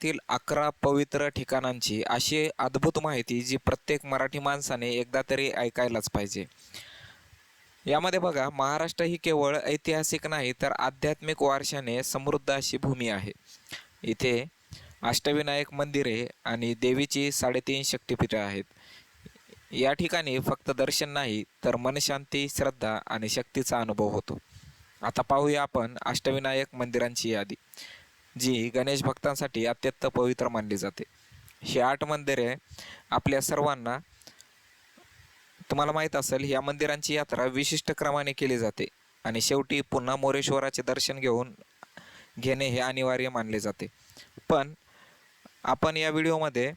जगातील अकरा पवित्र ठिकाणांची अशी अद्भुत माहिती जी प्रत्येक मराठी माणसाने एकदा तरी ऐकायलाच पाहिजे. यामध्ये बघा महाराष्ट्र ही केवळ ऐतिहासिक नाही तर आध्यात्मिक वारशाने समृद्ध अशी भूमी आहे. इथे अष्टविनायक मंदिरे आणि देवीची साडेतीन शक्तिपीठं आहेत. या ठिकाणी फक्त दर्शन नाही तर मनशांती श्रद्धा आणि शक्तीचा अनुभव होतो. आता पाहूया आपण अष्टविनायक मंदिरांची यादी. जी गणेश भक्तांसाठी अत्यंत पवित्र मानली जाते. ही आठ मंदिरे आपल्या सर्वांना तुम्हाला माहीत असेल या मंदिरांची यात्रा विशिष्ट क्रमाने केली जाते आणि शेवटी पुन्हा मोरेश्वराचे दर्शन घेऊन घेणे हे अनिवार्य मानले जाते. पण आपण या व्हिडिओमध्ये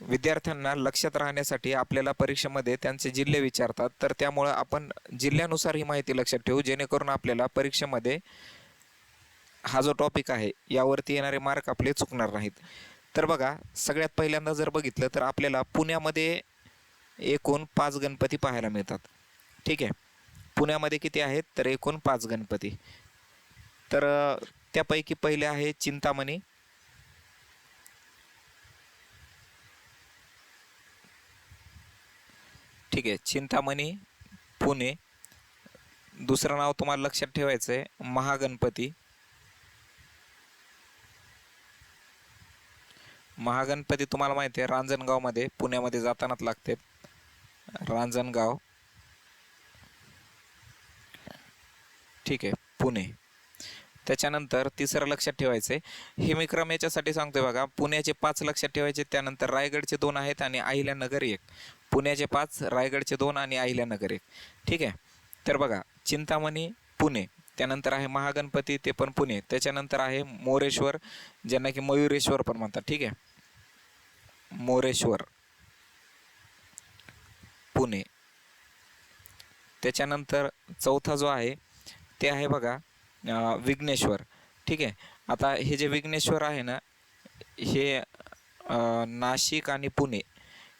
विद्यार्थ्यांना लक्षात राहण्यासाठी आपल्याला परीक्षेमध्ये त्यांचे जिल्हे विचारतात तर त्यामुळं आपण जिल्ह्यानुसार ही माहिती लक्षात ठेवू जेणेकरून आपल्याला परीक्षेमध्ये हा जो टॉपिक आहे यावरती येणारे मार्क आपले चुकणार नाहीत. तर बघा सगळ्यात पहिल्यांदा जर बघितलं तर आपल्याला पुण्यामध्ये एकूण पाच गणपती पाहायला मिळतात. ठीक आहे? पुण्यामध्ये किती आहेत? तर एकूण पाच गणपती. तर त्यापैकी पहिले आहे चिंतामणी. ठीक आहे चिंतामणी पुणे. दुसरं नाव तुम्हाला लक्षात ठेवायचं आहे महागणपती. महागणपती तुम्हाला माहिती आहे रांजणगावमध्ये पुण्यामध्ये जातानाच लागते. रांजणगाव. ठीक आहे पुणे. त्याच्यानंतर तिसरं लक्षात ठेवायचं आहे. हे मी क्रम याच्यासाठी सांगतोय बघा पुण्याचे पाच लक्षात ठेवायचे त्यानंतर रायगडचे दोन आहेत आणि अहिल्यानगर एक. पुण्याचे पाच रायगडचे दोन आणि अहिल्यानगर एक. ठीक आहे? तर बघा चिंतामणी पुणे. त्यानंतर आहे महागणपती ते पण पुणे. त्याच्यानंतर आहे मोरेश्वर ज्यांना की मयुरेश्वर पण म्हणतात. ठीक आहे? मोरेश्वर. पुणे. त्याच्यानंतर चौथा जो आहे ते आहे बघा विघ्नेश्वर. ठीक आहे? आता हे जे विघ्नेश्वर आहे ना हे नाशिक आणि पुणे.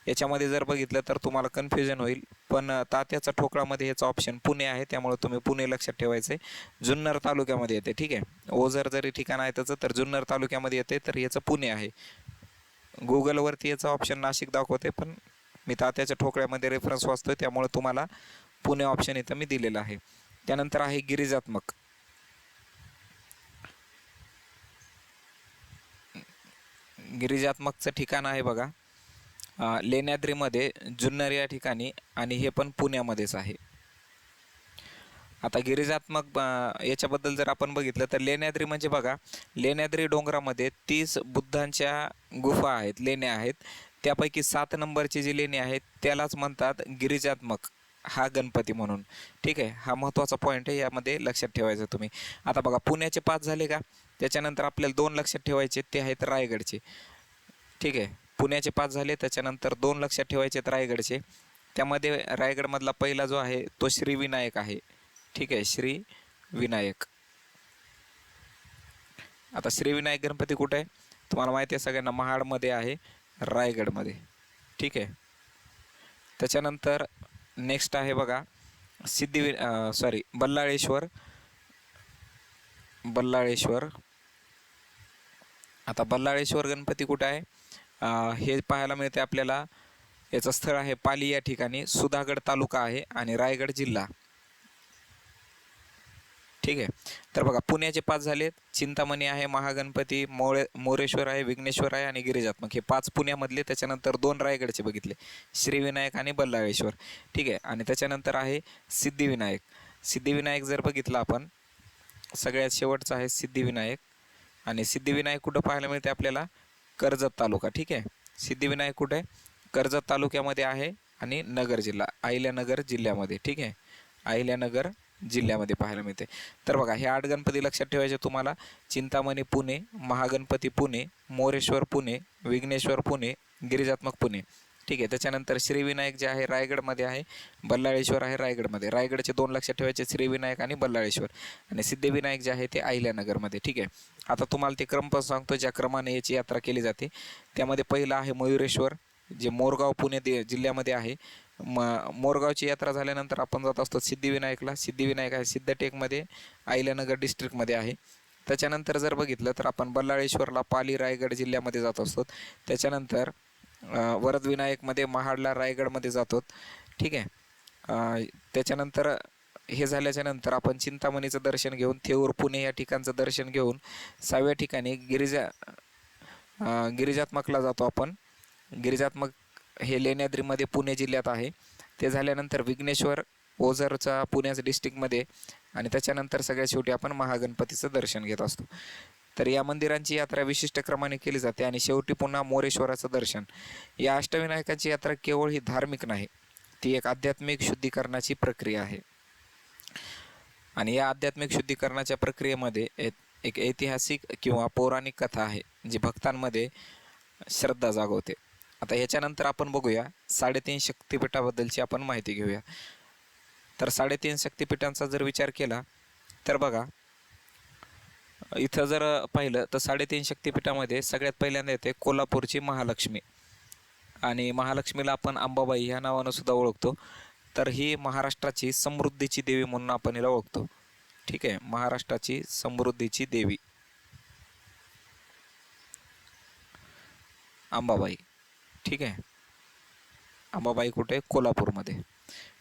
याच्यामध्ये जर बघितलं तर तुम्हाला कन्फ्युजन होईल. पण तात्याचा ठोकळामध्ये याचा ऑप्शन पुणे आहे त्यामुळे तुम्ही पुणे लक्षात ठेवायचं आहे. जुन्नर तालुक्यामध्ये येते ठीक आहे? ओझर जरी ठिकाण आहे त्याचं तर जुन्नर तालुक्यामध्ये येते तर याचं पुणे आहे. गुगलवरती याचा ऑप्शन नाशिक दाखवते पण मी तात्याच्या ठोकळ्यामध्ये रेफरन्स वाचतोय त्यामुळे तुम्हाला पुणे ऑप्शन इथं मी दिलेलं आहे. त्यानंतर आहे गिरिजात्मक. गिरिजात्मकचं ठिकाण आहे बघा. लेण्याद्रीमध्ये जुन्नर या ठिकाणी आणि हे पण पुण्यामध्येच आहे. आता गिरिजात्मक याच्याबद्दल जर आपण बघितलं तर लेण्याद्री म्हणजे बघा लेण्याद्री डोंगरामध्ये तीस बुद्धांच्या गुफा आहेत लेण्या आहेत. त्यापैकी सात नंबरची जी लेणी आहेत त्यालाच म्हणतात गिरिजात्मक हा गणपती म्हणून. ठीक आहे? हा महत्त्वाचा पॉईंट आहे यामध्ये लक्षात ठेवायचं तुम्ही. आता बघा पुण्याचे पाच झाले का? त्याच्यानंतर आपल्याला दोन लक्षात ठेवायचे ते आहेत रायगडचे. ठीक आहे? पुण्याचे पाच झाले त्याच्यानंतर दोन लक्षात ठेवायचे आहेत रायगडचे. त्यामध्ये रायगडमधला पहिला जो आहे तो श्रीविनायक आहे. ठीक आहे श्री विनायक. आता श्रीविनायक गणपती कुठे आहे? तुम्हाला माहिती आहे सगळ्यांना महाडमध्ये आहे रायगडमध्ये. ठीक आहे. त्याच्यानंतर नेक्स्ट आहे बघा सिद्धिवि सॉरी बल्लाळेश्वर. बल्लाळेश्वर. आता बल्लाळेश्वर गणपती कुठं आहे? हे पाहायला मिळते आपल्याला. याचं स्थळ आहे पाली या ठिकाणी. सुधागड तालुका आहे आणि रायगड जिल्हा. ठीक आहे. तर बघा पुण्याचे पाच झालेत. चिंतामणी आहे महागणपती मोळे मोरेश्वर आहे विघ्नेश्वर आहे आणि गिरिजात्मक. हे पाच पुण्यामधले त्याच्यानंतर दोन रायगडचे बघितले. श्रीविनायक आणि बल्लाळेश्वर. ठीक आहे. आणि त्याच्यानंतर आहे सिद्धिविनायक. सिद्धिविनायक जर बघितलं आपण सगळ्यात शेवटचं आहे सिद्धिविनायक. आणि सिद्धिविनायक कुठं पाहायला मिळते आपल्याला? कर्जत तालुका ठीक आहे? सिद्धिविनायक कुठे? आहे कर्जत तालुक्यामध्ये आहे आणि नगर जिल्हा अहिल्यानगर जिल्ह्यामध्ये ठीक आहे? अहिल्यानगर जिल्ह्यामध्ये पाहायला मिळते. तर बघा हे आठ गणपती लक्षात ठेवायचे तुम्हाला. चिंतामणी पुणे महागणपती पुणे मोरेश्वर पुणे विघ्नेश्वर पुणे गिरिजात्मक पुणे. ठीक आहे त्याच्यानंतर श्रीविनायक जे आहे रायगडमध्ये आहे बल्लाळेश्वर आहे रायगडमध्ये. रायगडचे दोन लक्षात ठेवायचे श्रीविनायक आणि बल्लाळेश्वर. आणि सिद्धिविनायक जे आहे ते अहिल्यानगरमध्ये ठीक आहे. आता तुम्हाला ते क्रम पण सांगतो ज्या क्रमाने याची यात्रा केली जाते. त्यामध्ये पहिलं आहे मयुरेश्वर जे मोरगाव पुणे दे जिल्ह्यामध्ये आहे. म मोरगावची यात्रा झाल्यानंतर आपण जात असतो सिद्धिविनायकला. सिद्धिविनायक आहे सिद्धटेकमध्ये अहिल्यानगर डिस्ट्रिक्टमध्ये आहे. त्याच्यानंतर जर बघितलं तर आपण बल्लाळेश्वरला पाली रायगड जिल्ह्यामध्ये जात असतो. त्याच्यानंतर अं, वरदविनायकमध्ये महाडला रायगडमध्ये जातो. ठीक आहे. त्याच्यानंतर हे झाल्याच्यानंतर आपण चिंतामणीचं दर्शन घेऊन थेऊर पुणे या ठिकाणचं दर्शन घेऊन सहाव्या ठिकाणी गिरिजा गिरिजात्मकला जातो आपण. गिरिजात्मक हे लेण्याद्रीमध्ये पुणे जिल्ह्यात आहे. ते झाल्यानंतर विघ्नेश्वर ओझरचा पुण्याच्या डिस्ट्रिक्टमध्ये आणि त्याच्यानंतर सगळ्यात शेवटी आपण महागणपतीचं दर्शन घेत असतो. तर या मंदिरांची यात्रा विशिष्ट क्रमाने केली जाते आणि शेवटी पुन्हा मोरेश्वराचं दर्शन. या अष्टविनायकाची यात्रा केवळ ही धार्मिक नाही ती एक आध्यात्मिक शुद्धीकरणाची प्रक्रिया आहे. आणि या आध्यात्मिक शुद्धीकरणाच्या प्रक्रियेमध्ये एक- एक ऐतिहासिक किंवा पौराणिक कथा आहे जी भक्तांमध्ये श्रद्धा जागवते. आता ह्याच्यानंतर आपण बघूया साडेतीन शक्तिपीठाबद्दलची आपण माहिती घेऊया. तर साडेतीन शक्तिपीठांचा जर विचार केला तर बघा इथं जर पाहिलं तर साडेतीन शक्तिपीठामध्ये सगळ्यात पहिल्यांदा येते कोल्हापूरची महालक्ष्मी. आणि महालक्ष्मीला आपण अंबाबाई ह्या नावानं सुद्धा ओळखतो. तर ही महाराष्ट्राची समृद्धीची देवी म्हणून आपण हिला ओळखतो. ठीक आहे महाराष्ट्राची समृद्धीची देवी. अंबाबाई. ठीक आहे. अंबाबाई कुठे? कोल्हापूरमध्ये.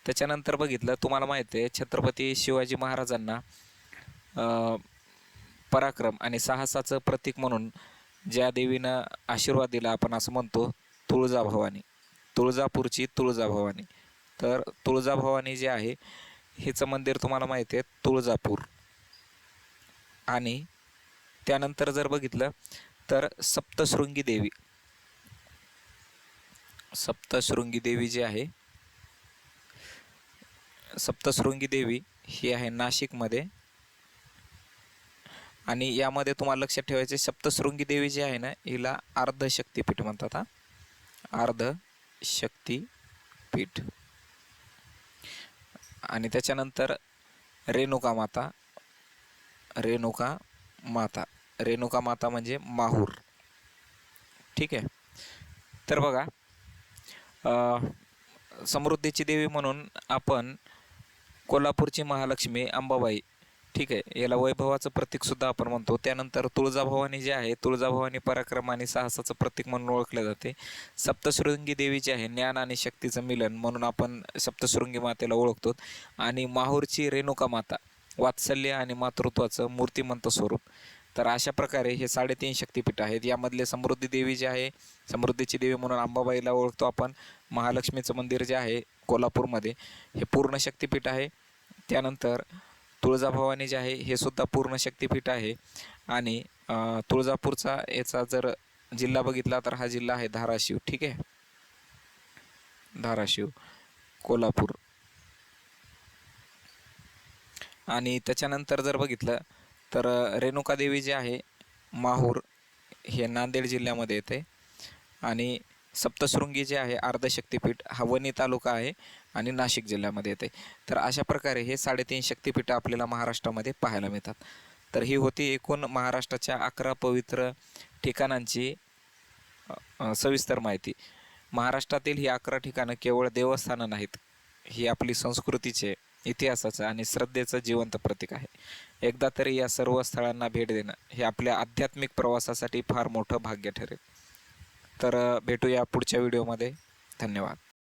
त्याच्यानंतर बघितलं तुम्हाला माहिती आहे छत्रपती शिवाजी महाराजांना पराक्रम आणि साहसाचं प्रतीक म्हणून ज्या देवीनं आशीर्वाद दिला आपण असं म्हणतो तुळजाभवानी. तुळजापूरची तुळजाभवानी. तर तुळजाभवानी जे आहे हिचं मंदिर तुम्हाला माहिती आहे तुळजापूर. आणि त्यानंतर जर बघितलं तर सप्तशृंगी देवी. सप्तशृंगी देवी जी आहे सप्तशृंगी देवी ही आहे नाशिकमध्ये. आणि यामध्ये तुम्हाला लक्षात ठेवायचे सप्तशृंगी देवी जी आहे ना हिला अर्धशक्तीपीठ म्हणतात हा. अर्धशक्तीपीठ. आणि त्याच्यानंतर रेणुका माता रेणुका माता. रेणुका माता म्हणजे माहूर. ठीक आहे? तर बघा समृद्धीची देवी म्हणून आपण कोल्हापूरची महालक्ष्मी अंबाबाई ठीक आहे. याला वैभवाचं प्रतीक सुद्धा आपण म्हणतो. त्यानंतर तुळजाभवानी जे आहे तुळजाभवानी पराक्रम आणि साहसाचं प्रतीक म्हणून ओळखले जाते. सप्तशृंगी देवी जी आहे ज्ञान आणि शक्तीचं मिलन म्हणून आपण सप्तशृंगी मातेला ओळखतो. आणि माहूरची रेणुका माता वात्सल्य आणि मातृत्वाचं मूर्तिमंत स्वरूप. तर अशा प्रकारे हे साडेतीन शक्तीपीठ आहेत. यामधले समृद्धी देवी जी आहे समृद्धीची देवी म्हणून अंबाबाईला ओळखतो आपण. महालक्ष्मीचं मंदिर जे आहे कोल्हापूरमध्ये हे पूर्ण शक्तिपीठ आहे. त्यानंतर तुळजाभवानी जे आहे हे सुद्धा पूर्ण शक्तिपीठ आहे. आणि तुळजापूरचा याचा जर जिल्हा बघितला तर हा जिल्हा आहे धाराशिव ठीक आहे? धाराशिव कोल्हापूर. आणि त्याच्यानंतर जर बघितलं तर रेणुका देवी जी आहे माहूर हे नांदेड जिल्ह्यामध्ये येते. आणि सप्तशृंगी जे आहे अर्धशक्तीपीठ हा वणी तालुका आहे. आणि नाशिक जिल्ह्यामध्ये येते. तर अशा प्रकारे हे साडेतीन शक्तिपीठं आपल्याला महाराष्ट्रामध्ये पाहायला मिळतात. तर ही होती एकूण महाराष्ट्राच्या अकरा पवित्र ठिकाणांची सविस्तर माहिती. महाराष्ट्रातील ही अकरा ठिकाणं केवळ देवस्थानं नाहीत ही आपली संस्कृतीचे इतिहासाचं आणि श्रद्धेचं जिवंत प्रतीक आहे. एकदा तरी या सर्व स्थळांना भेट देणं हे आपल्या आध्यात्मिक प्रवासासाठी फार मोठं भाग्य ठरेल. तर भेटूया पुढच्या व्हिडिओमध्ये. धन्यवाद.